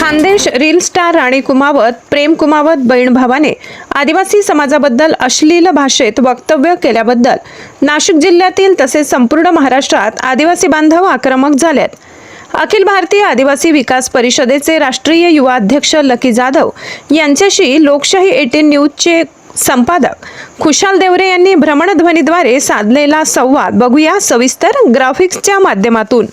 Khandesh reel star Rani Kumawat Prem Kumawat बहीण भावाने आदिवासी समाजाबद्दल अश्लील भाषेत वक्तव्य केल्याबद्दल नाशिक जिल्ह्यातील तसेच संपूर्ण महाराष्ट्रात आदिवासी बांधव आक्रमक झालेत. अखिल भारतीय आदिवासी विकास परिषदेचे राष्ट्रीय युवा अध्यक्ष लकी जाधव यांच्याशी लोकशाही एटीन न्यूजचे संपादक खुशाल देवरे यांनी भ्रमणध्वनीद्वारे साधलेला संवाद बघूया सविस्तर ग्राफिक्सच्या माध्यमातून.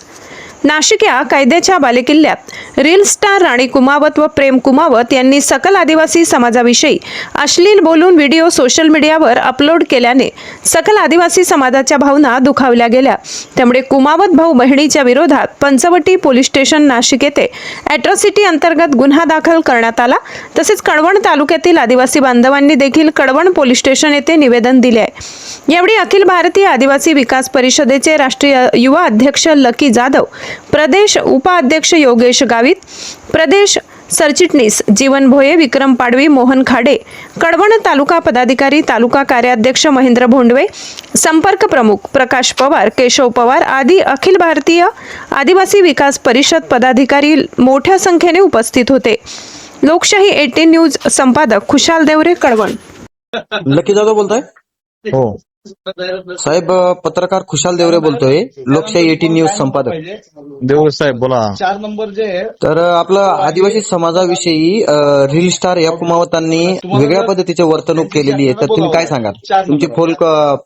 नाशिक या कायद्याच्या बालेकिल्ल्यात रील स्टार राणी कुमावत व प्रेम कुमावत यांनी सकल आदिवासी समाजाविषयी अश्लील बोलून व्हिडिओ सोशल मीडियावर अपलोड केल्याने सकल आदिवासी समाजाच्या भावना दुखावल्या गेल्या. त्यामुळे कुमावत भाऊ बहिणीच्या विरोधात पंचवटी पोलीस स्टेशन नाशिक येथे अॅट्रॉसिटी अंतर्गत गुन्हा दाखल करण्यात आला. तसेच कळवण तालुक्यातील आदिवासी बांधवांनी देखील कळवण पोलीस स्टेशन येथे निवेदन दिले आहे. यावेळी अखिल भारतीय आदिवासी विकास परिषदेचे राष्ट्रीय युवा अध्यक्ष लकी जाधव प्रदेश उपाध्यक्ष योगेश गावित प्रदेश सरचिटणीस जीवन भोये विक्रम पाडवी मोहन खाडे कळवण तालुका पदाधिकारी तालुका कार्याध्यक्ष महेंद्र भोंडवे संपर्क प्रमुख प्रकाश पवार केशव पवार आदी अखिल भारतीय आदिवासी विकास परिषद पदाधिकारी मोठ्या संख्येने उपस्थित होते. लोकशाही एटीन न्यूज संपादक खुशाल देवरे कळवण लकी जाधव बोलताय? हो. साहेब पत्रकार खुशाल देवरे बोलतोय. लोकशाही एटीन न्यूज संपादक. देवळे साहेब बोला. चार नंबर जे आहे तर आपलं आदिवासी समाजाविषयी रील स्टार या कुमावतांनी वेगळ्या पद्धतीची वर्तणूक केलेली आहे. तर तुम्ही काय सांगाल? तुमची फोन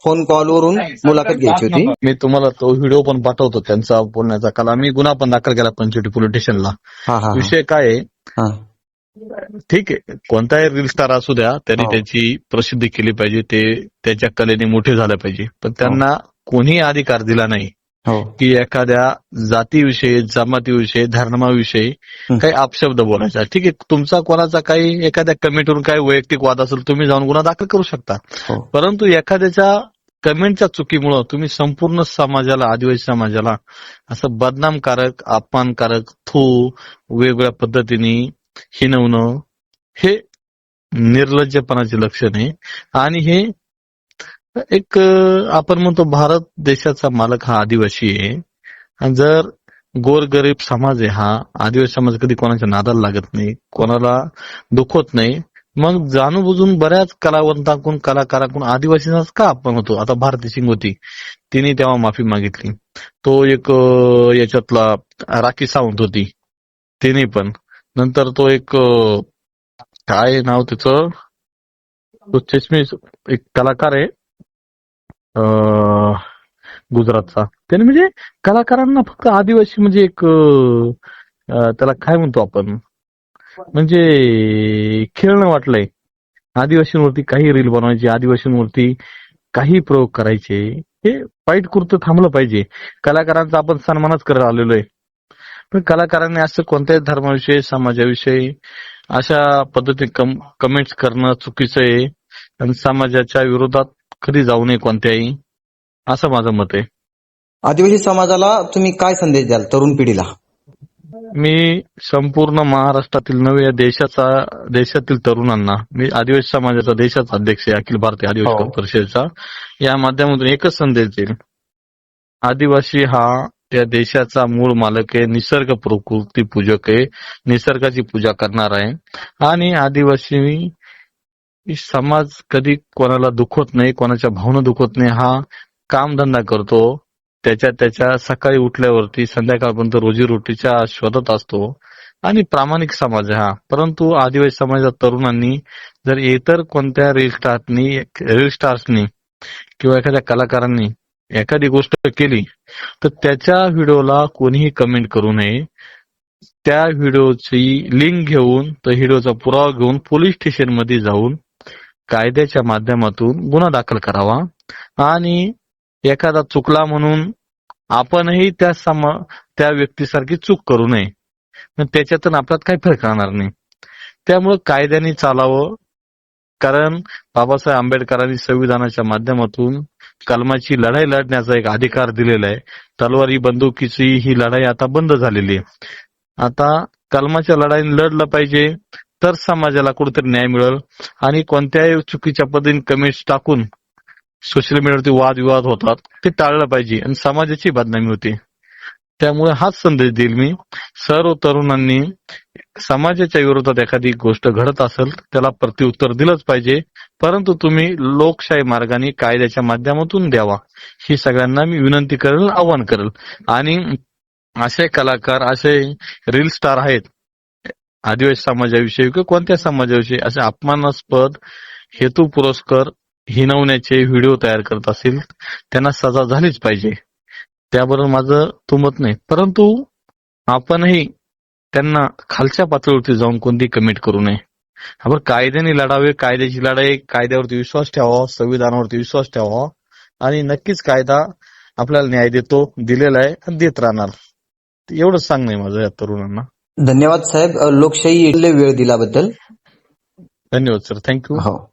फोन कॉलवरून मुलाखत घ्यायची होती. मी तुम्हाला तो व्हिडिओ पण पाठवतो त्यांचा बोलण्याचा काल. आम्ही गुन्हा पण दाखल केला पंचवटी पोलीस स्टेशनला हा हा. विषय काय आहे? हा. ठीक आहे. कोणताही रील स्टार असू द्या त्यांनी हो. त्याची प्रसिद्धी केली पाहिजे ते त्याच्या कलेने मोठे झाले पाहिजे. पण त्यांना कोणी अधिकार दिला नाही हो. की एखाद्या जातीविषयी जमातीविषयी धर्माविषयी हं. काही अपशब्द बोलायचा. ठीक आहे तुमचा कोणाचा काही एखाद्या कमिटीवरून काही वैयक्तिक वाद असेल तुम्ही जाऊन गुन्हा दाखल करू शकता. हो. परंतु एखाद्याच्या कमेंटच्या चुकीमुळं तुम्ही संपूर्ण समाजाला आदिवासी समाजाला असं बदनामकारक अपमानकारक थू वेगवेगळ्या पद्धतीने हिनवणं हे निर्लज्जपणाचे लक्षण आहे. आणि हे एक आपण म्हणतो भारत देशाचा मालक हा आदिवासी आहे. जर गोरगरीब समाज आहे हा आदिवासी समाज कधी कोणाच्या नादाला लागत नाही कोणाला दुखवत नाही मग जाणून बऱ्याच कलावंतांकून कलाकाराकडून आदिवासींनाच का आपण होतो? आता भारती सिंग होती तिने तेव्हा माफी मागितली. तो एक याच्यातला राखी सावंत होती. तिने पण. नंतर तो एक काय नाव त्याचं? तो चष्मी एक कलाकार आहे. गुजरातचा. त्याने म्हणजे कलाकारांना फक्त आदिवासी म्हणजे एक त्याला काय म्हणतो आपण? म्हणजे खेळणं वाटलंय. आदिवासींवरती काही रील बनवायची आदिवासींवरती काही प्रयोग करायचे. हे वाईट कृत्य थांबलं पाहिजे. कलाकारांचा आपण सन्मानच करत आलेलो आहे. पण कलाकारांनी असं कोणत्याही धर्माविषयी समाजाविषयी अशा पद्धतीने कमेंट्स करणं चुकीचं आहे. आणि समाजाच्या विरोधात कधी जाऊ नये कोणत्याही. असं माझं मत आहे. आदिवासी समाजाला तुम्ही काय संदेश द्याल तरुण पिढीला? मी संपूर्ण महाराष्ट्रातील नव्हे या देशाचा देशातील तरुणांना मी आदिवासी समाजाचा देशाचा अध्यक्ष आहे अखिल भारतीय आदिवासी हो. परिषदेचा. या माध्यमातून एकच संदेश देईल. आदिवासी हा त्या देशाचा मूळ मालक आहे निसर्ग प्रकृती पूजक आहे निसर्गाची पूजा करणार आहे. आणि आदिवासी समाज कधी कोणाला दुखत नाही कोणाच्या भावना दुखत नाही हा कामधंदा करतो. त्याच्या त्याच्या सकाळी उठल्यावरती संध्याकाळपर्यंत रोजीरोटीच्या शोधत असतो. आणि प्रामाणिक समाज हा. परंतु आदिवासी समाजात तरुणांनी जर इतर कोणत्या रील स्टारनी रील स्टार्सनी किंवा एखाद्या कलाकारांनी एखादी गोष्ट केली तर त्याच्या व्हिडिओला कोणीही कमेंट करू नये. त्या व्हिडिओची लिंक घेऊन त्या व्हिडिओचा पुरावा घेऊन पोलीस स्टेशनमध्ये जाऊन कायद्याच्या माध्यमातून गुन्हा दाखल करावा. आणि एखादा चुकला म्हणून आपणही त्या सम त्या व्यक्तीसारखी चूक करू नये. मग त्याच्यातून आपल्यात काही फरक राहणार नाही. त्यामुळे कायद्याने चालावं. कारण बाबासाहेब आंबेडकरांनी संविधानाच्या माध्यमातून कलमाची लढाई लढण्याचा एक अधिकार दिलेला आहे. तलवारी बंदुकीची ही लढाई आता बंद झालेली आहे. आता कलमाच्या लढाईने लढलं पाहिजे तर समाजाला कुठेतरी न्याय मिळेल आणि कोणत्याही चुकीच्या पद्धतीने कमेंट्स टाकून सोशल मीडियावरती वादविवाद होतात ते टाळलं पाहिजे आणि समाजाची बदनामी होती. त्यामुळे हाच संदेश देईल मी. सर्व तरुणांनी समाजाच्या विरोधात एखादी गोष्ट घडत असेल त्याला प्रतिउत्तर दिलंच पाहिजे. परंतु तुम्ही लोकशाही मार्गाने कायद्याच्या माध्यमातून द्यावा. ही सगळ्यांना मी विनंती करेल आवाहन करेल. आणि असे कलाकार असे रील स्टार आहेत. आदिवासी समाजाविषयी किंवा कोणत्या समाजाविषयी असे अपमानास्पद हेतू पुरस्कार हिनवण्याचे व्हिडिओ तयार करत असेल त्यांना सजा झालीच पाहिजे. त्याबरोबर माझं तुमत नाही. परंतु आपणही त्यांना खालच्या पातळीवरती जाऊन कोणती कमिट करू नये. आपण कायद्याने लढावे कायद्याची लढाई कायद्यावरती विश्वास ठेवावा संविधानावरती विश्वास ठेवावा आणि नक्कीच कायदा आपल्याला न्याय देतो दिलेला आहे आणि देत राहणार. एवढंच सांगणं माझं या तरुणांना. धन्यवाद साहेब. लोकशाही वेळ दिल्याबद्दल. धन्यवाद सर थँक्यू हो.